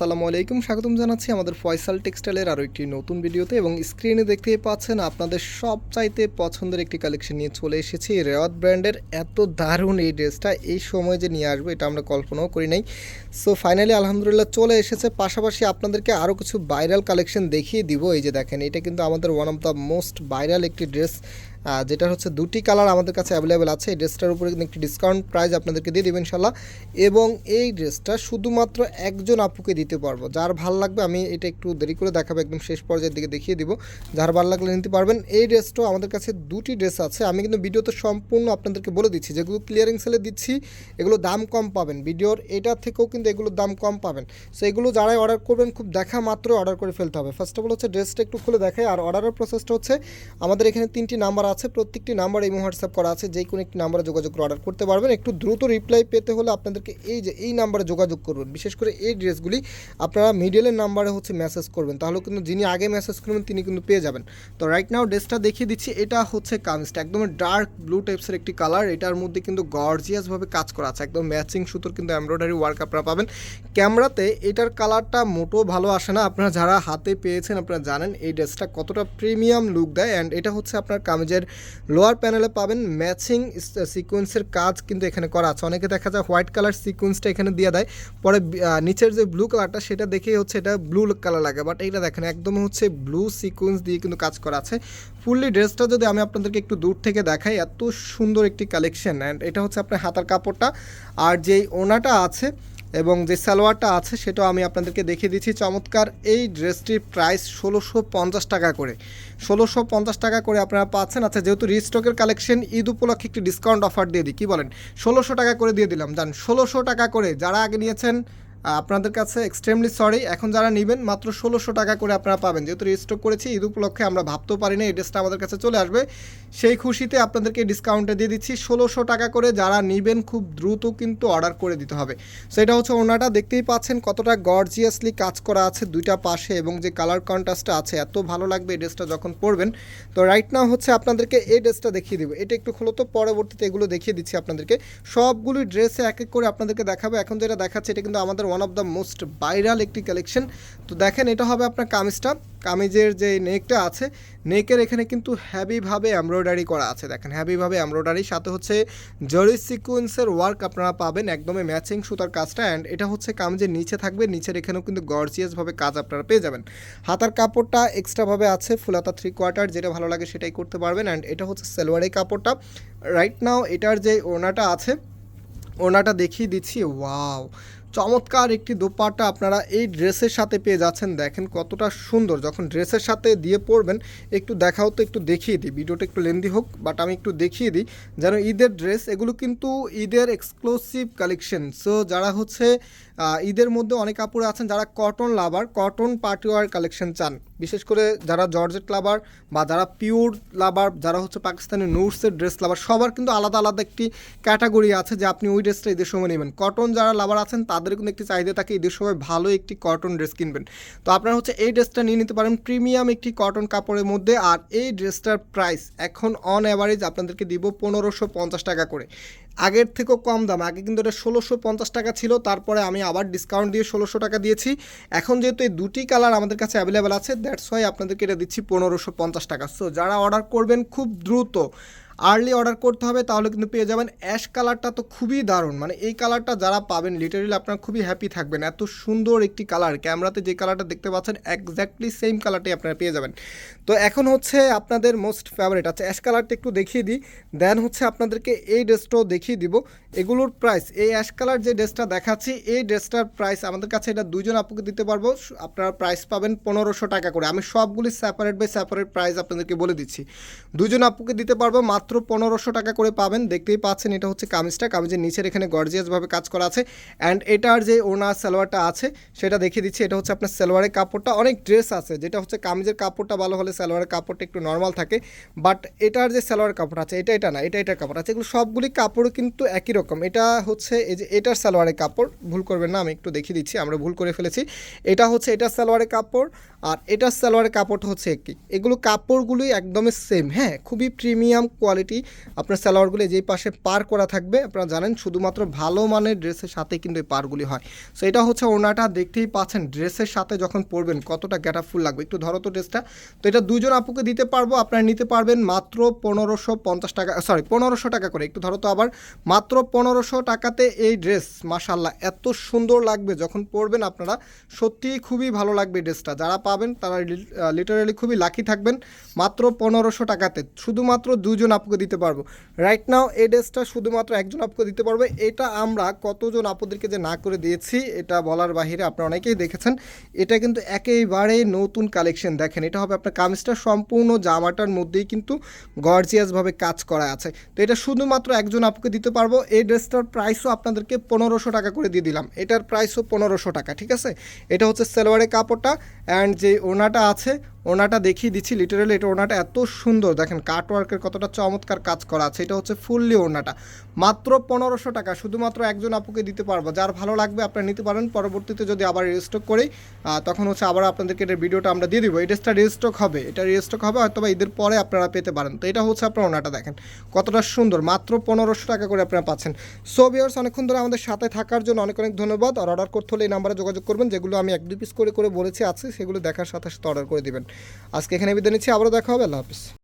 আসসালামু আলাইকুম, স্বাগতম জানাচ্ছি আমাদের ফয়সাল টেক্সটাইলের আরও একটি নতুন ভিডিওতে এবং স্ক্রিনে দেখতে পাচ্ছেন আপনাদের সব চাইতে পছন্দের একটি কালেকশন নিয়ে চলে এসেছি রেওয়াত ব্র্যান্ডের এত দারুণ এই ড্রেসটা, এই সময় যে নিয়ে আসব এটা আমরা কল্পনাও করি নাই। সো ফাইনালি আলহামদুলিল্লাহ চলে এসেছে। পাশাপাশি আপনাদেরকে আরও কিছু ভাইরাল কালেকশন দেখিয়ে দিব। এই যে দেখেন, এটা কিন্তু আমাদের one of the most viral একটি ড্রেস। যেটা হচ্ছে দুটি কালার আমাদের কাছে অ্যাভেলেবেল আছে। এই ড্রেসটার উপরে একটি ডিসকাউন্ট প্রাইস আপনাদেরকে দিয়ে দেবেন ইনশাল্লাহ এবং এই ড্রেসটা শুধুমাত্র একজন আপুকে দিতে পারব। যার ভালো লাগবে আমি এটা একটু দেরি করে দেখাবো, একদম শেষ পর্যায়ের দিকে দেখিয়ে দিব। যার ভালো লাগলে নিতে পারবেন। এই ড্রেসটাও আমাদের কাছে দুটি ড্রেস আছে। আমি কিন্তু ভিডিওতে সম্পূর্ণ আপনাদেরকে বলে দিচ্ছি। যেগুলো ক্লিয়ারিং সেলে দিচ্ছি, এগুলো দাম কম পাবেন। ভিডিওর এটা থেকেও কিন্তু এগুলোর দাম কম পাবেন। সো এগুলো যারাই অর্ডার করবেন, খুব দেখা মাত্র অর্ডার করে ফেলতে হবে। ফার্স্ট অফ অল হচ্ছে ড্রেসটা একটু খুলে দেখাই। আর অর্ডারের প্রসেসটা হচ্ছে, আমাদের এখানে তিনটি নাম্বার আছে, প্রত্যেকটি নাম্বার এই হোয়াটসঅ্যাপ করা আছে যে কোনো একটি নাম্বারে যোগাযোগ করে অর্ডার করতে পারবেন। একটু দ্রুত রিপ্লাই পেতে হলে আপনাদেরকে এই যে, এই নাম্বারে যোগাযোগ করবেন। বিশেষ করে এই ড্রেসগুলি আপনারা মিডলের নাম্বারে হচ্ছে মেসেজ করবেন। তাহলে কিন্তু যিনি আগে মেসেজ করবেন, তিনি কিন্তু পেয়ে যাবেন। তো রাইট নাও ড্রেসটা দেখিয়ে দিচ্ছি, এটা হচ্ছে কামিজটা। একদম ডার্ক ব্লু টাইপসের একটি কালার এটার মধ্যে কিন্তু গর্জিয়াসভাবে কাজ করা আছে। একদম ম্যাচিং সুতোর কিন্তু এমব্রয়ডারি ওয়ার্ক আপনারা পাবেন। ক্যামেরাতে এটার কালারটা মোটো ভালো আসে না। আপনারা যারা হাতে পেয়েছেন, আপনারা জানেন এই ড্রেসটা কতটা প্রিমিয়াম লুক দেয়। অ্যান্ড এটা হচ্ছে আপনার কামিজের লোয়ার প্যানেলে পাবেন ম্যাচিং সিকোয়েন্সের কাজ কিন্তু এখানে করা আছে। অনেকে দেখা যায় হোয়াইট কালার সিকোয়েন্সটা এখানে দিয়ে দেয়। পরে নিচের যে ব্লু কালারটা সেটা দেখেই হচ্ছে এটা ব্লু কালার লাগে। বাট এইটা দেখেন, একদম হচ্ছে ব্লু সিকোয়েন্স দিয়ে কিন্তু কাজ করা আছে। ফুললি ড্রেসটা যদি আমি আপনাদেরকে একটু দূর থেকে দেখাই, এত সুন্দর একটি কালেকশন অ্যান্ড এটা হচ্ছে আপনার হাতার কাপড়টা। আর যেই ওনাটা আছে এবং যে সালোয়ারটা আছে সেটাও আমি আপনাদেরকে দেখিয়ে দিচ্ছি। চমৎকার এই ড্রেসটির প্রাইস ষোলোশো পঞ্চাশ টাকা করে। ষোলোশো পঞ্চাশ টাকা করে আপনারা পাচ্ছেন। আচ্ছা যেহেতু রিস্টকের কালেকশন, ঈদ উপলক্ষে একটি ডিসকাউন্ট অফার দিয়ে দিই। কী বলেন? ষোলোশো টাকা করে দিয়ে দিলাম। জান, ষোলোশো টাকা করে যারা আগে নিয়েছেন আপনাদের কাছে এক্সট্রিমলি সরি এখন যারা নেবেন, মাত্র ষোলোশো টাকা করে আপনারা পাবেন। যেহেতু রিস্টক করেছি, ঈদ উপলক্ষে আমরা ভাবতেও পারি না এই ড্রেসটা আমাদের কাছে চলে আসবে। সেই খুশিতে আপনাদেরকে ডিসকাউন্টে দিয়ে দিচ্ছি। ষোলোশো টাকা করে যারা নেবেন, খুব দ্রুত কিন্তু অর্ডার করে দিতে হবে। সেটা হচ্ছে ওনাটা দেখতেই পাচ্ছেন কতটা গর্জিয়াসলি কাজ করা আছে দুইটা পাশে এবং যে কালার কন্ট্রাস্টটা আছে, এত ভালো লাগবে এই ড্রেসটা যখন পরবেন। তো রাইট নাও হচ্ছে আপনাদেরকে এই ড্রেসটা দেখিয়ে দেবো। এটা একটু খোলো তো, পরবর্তীতে এগুলো দেখিয়ে দিচ্ছি আপনাদেরকে। সবগুলোই ড্রেসে এক এক করে আপনাদেরকে দেখাবো। এখন যেটা দেখাচ্ছে, এটা কিন্তু আমাদের one of the most viral একটি কালেকশন তো দেখেন, এটা হবে আপনার কামিজটা। কামিজের যে নেকটা আছে, নেকের এখানে কিন্তু হ্যাভিভাবে এমব্রয়ডারি করা আছে। দেখেন হ্যাভিভাবে এমব্রয়ডারি সাথে হচ্ছে জরি সিকুয়েন্সের ওয়ার্ক আপনারা পাবেন, একদমই ম্যাচিং সুতার কাজটা। অ্যান্ড এটা হচ্ছে কামিজের নিচে থাকবে। নিচের এখানেও কিন্তু গর্জিয়াসভাবে কাজ আপনারা পেয়ে যাবেন। হাতার কাপড়টা এক্সট্রাভাবে আছে ফুলাতা থ্রি কোয়ার্টার যেটা ভালো লাগে সেটাই করতে পারবেন। অ্যান্ড এটা হচ্ছে সেলোয়ারের কাপড়টা। রাইট নাও এটার যে ওনাটা আছে, ওনাটা দেখিয়ে দিচ্ছি। ওয়াও চমৎকার একটি দোপাট্টা আপনারা এই ড্রেসের সাথে পেয়ে যাচ্ছেন। দেখেন কতটা সুন্দর। যখন ড্রেসের সাথে দিয়ে পরবেন, একটু দেখাও তো, একটু দেখিয়ে দিই। ভিডিওটা একটু লেন্দি হোক, বাট আমি একটু দেখিয়ে দিই যেন ঈদের ড্রেস, এগুলো কিন্তু ঈদের এক্সক্লুসিভ কালেকশন সো যারা হচ্ছে ঈদের মধ্যে অনেক কাপড় আছেন যারা cotton lover cotton party wear collection চান। বিশেষ করে যারা জর্জেট লাভার বা যারা পিওর লাভার যারা হচ্ছে পাকিস্তানি নুটসের ড্রেস লাভার সবার কিন্তু আলাদা আলাদা একটি ক্যাটাগরি আছে যে আপনি ওই ড্রেসটা ঈদের সময় নেবেন। কটন যারা লাভার আছেন কিন্তু একটি চাহিদা থাকে, ঈদের সময় ভালো একটি কটন ড্রেস কিনবেন। তো আপনারা হচ্ছে এই ড্রেসটা নিয়ে নিতে পারেন প্রিমিয়াম একটি কটন কাপড়ের মধ্যে। আর এই ড্রেসটার প্রাইস এখন অন অ্যাভারেজ আপনাদেরকে দিব পনেরোশো পঞ্চাশ টাকা করে। আগের থেকেও কম দাম, আগে কিন্তু এটা ষোলোশো পঞ্চাশ টাকা ছিল, তারপরে আমি আবার ডিসকাউন্ট দিয়ে ষোলোশো টাকা দিয়েছি। এখন যেহেতু এই দুটি কালার আমাদের কাছে অ্যাভেলেবেল আছে দ্যাটস ওয়াই আপনাদেরকে এটা দিচ্ছি পনেরোশো পঞ্চাশ টাকা। সো যারা অর্ডার করবেন খুব দ্রুত আর্লি অর্ডার করতে হবে, তাহলে কিন্তু পেয়ে যাবেন। অ্যাশ কালারটা তো খুবই দারুণ। মানে এই কালারটা যারা পাবেন লিটারেলি আপনারা খুবই হ্যাপি থাকবেন। এত সুন্দর একটি কালার ক্যামেরাতে যে কালারটা দেখতে পাচ্ছেন এক্স্যাক্টলি সেম কালারটাই আপনারা পেয়ে যাবেন। তো এখন হচ্ছে আপনাদের মোস্ট ফেভারিট আচ্ছা অ্যাশ কালারটা একটু দেখিয়ে দিই। দেন হচ্ছে আপনাদেরকে এই ড্রেসটাও দেখিয়ে দিব। এগুলোর প্রাইস এই অ্যাশ কালার যে ড্রেসটা দেখাচ্ছি, এই ড্রেসটার প্রাইস আমাদের কাছে এটা দুজন আপুকে দিতে পারব। আপনারা প্রাইস পাবেন পনেরোশো টাকা করে। আমি সবগুলি সেপারেট বাই সেপারেট প্রাইস আপনাদেরকে বলে দিচ্ছি। দুজন আপুকে দিতে পারব, মাত্র পনেরোশো টাকা করে পাবেন। দেখতেই পাচ্ছেন, এটা হচ্ছে কামিজটা। কামিজের নিচের এখানে গর্জিয়াসভাবে কাজ করা আছে। অ্যান্ড এটার যে ওনা সালোয়ারটা আছে, সেটা দেখিয়ে দিচ্ছি। এটা হচ্ছে আপনার সালোয়ারের কাপড়টা। অনেক ড্রেস আছে, যেটা হচ্ছে কামিজের কাপড়টা ভালো হলে সালোয়ারের কাপড়টা একটু নর্মাল থাকে। বাট এটার যে সালোয়ার কাপড় আছে, এটা এটা না, এটা এটার কাপড় আছে। এগুলো সবগুলি কাপড় কিন্তু একই রকম। এটা হচ্ছে এই যে, এটার সালোয়ারের কাপড়। ভুল করবেন না, আমি একটু দেখিয়ে দিচ্ছি, আমরা ভুল করে ফেলেছি। এটা হচ্ছে এটার সালোয়ারের কাপড়। আর এটা সালোয়ারের কাপড় হচ্ছে একই। এগুলো কাপড়গুলোই একদমই সেম হ্যাঁ খুবই প্রিমিয়াম কোয়ালিটি আপনার সালোয়ারগুলো যেই পাশে পার করা থাকবে, আপনারা জানেন শুধুমাত্র ভালো মানের ড্রেসের সাথে কিন্তু এই পারগুলি হয়। সো এটা হচ্ছে ওনাটা দেখতেই পাচ্ছেন, ড্রেসের সাথে যখন পরবেন কতটা গ্যাটা ফুল লাগবে। একটু ধরো তো ড্রেসটা তো এটা দুজন আপুকে দিতে পারব, আপনারা নিতে পারবেন মাত্র পনেরোশো পঞ্চাশ টাকা সরি পনেরোশো টাকা করে। একটু ধরো তো আবার, মাত্র পনেরোশো টাকাতে এই ড্রেস মাশাল্লাহ এত সুন্দর লাগবে। যখন পরবেন আপনারা, সত্যিই খুবই ভালো লাগবে ড্রেসটা যারা পাবেন, তারা লিটারালি খুবই লাকি থাকবেন। মাত্র পনেরোশো টাকাতে। শুধুমাত্র দুজন আপুকে দিতে পারব। রাইট নাও এই ড্রেসটা শুধুমাত্র একজন আপুকে দিতে পারবে। এটা আমরা কতজন আপুদেরকে যে না করে দিয়েছি, এটা বলার বাহিরে আপনারা অনেকেই দেখেছেন। এটা কিন্তু একেবারে নতুন কালেকশন দেখেন। এটা হবে আপনার কামিজটা। সম্পূর্ণ জামাটার মধ্যেই কিন্তু গর্জিয়াসভাবে কাজ করা আছে। তো এটা শুধুমাত্র একজন আপুকে দিতে পারব। এই ড্রেসটার প্রাইসও আপনাদেরকে পনেরোশো টাকা করে দিয়ে দিলাম। এটার প্রাইসও পনেরোশো টাকা, ঠিক আছে? এটা হচ্ছে সালোয়ারের কাপড়টা। অ্যান্ড যে ওনাটা আছে ওনাটা দেখিয়ে দিচ্ছি লিটারালি এটা ওনাটা এত সুন্দর। দেখেন কাট ওয়ার্কের কতটা চমৎকার কাজ করা আছে। এটা হচ্ছে ফুললি ওনাটা মাত্র পনেরোশো টাকা, শুধুমাত্র একজন আপুকে দিতে পারব। যার ভালো লাগবে, আপনারা নিতে পারেন। পরবর্তীতে যদি আবার রেজিস্টক করি তখন হচ্ছে আবার আপনাদেরকে এটার ভিডিওটা আমরা দিয়ে দিব। এই ড্রেসটা রেজিস্টক হবে। এটা রেজিস্টক হবে হয়তো বা ঈদের পরে আপনারা পেতে পারেন। তো এটা হচ্ছে আপনার ওনাটা দেখেন। কতটা সুন্দর। মাত্র পনেরোশো টাকা করে আপনারা পাচ্ছেন। সো ভিউয়ার্স অনেকক্ষণ ধরে আমাদের সাথে থাকার জন্য অনেক অনেক ধন্যবাদ। আর অর্ডার করতে হলে এই নাম্বারে যোগাযোগ করবেন, যেগুলো আমি এক দুই পিস করে করে বলেছি আছে, সেগুলো দেখার সাথে সাথে অর্ডার করে দিবেন। আজকে এখানে বিদায় নিচ্ছি আবারও দেখা হবে আল্লাহ হাফিজ।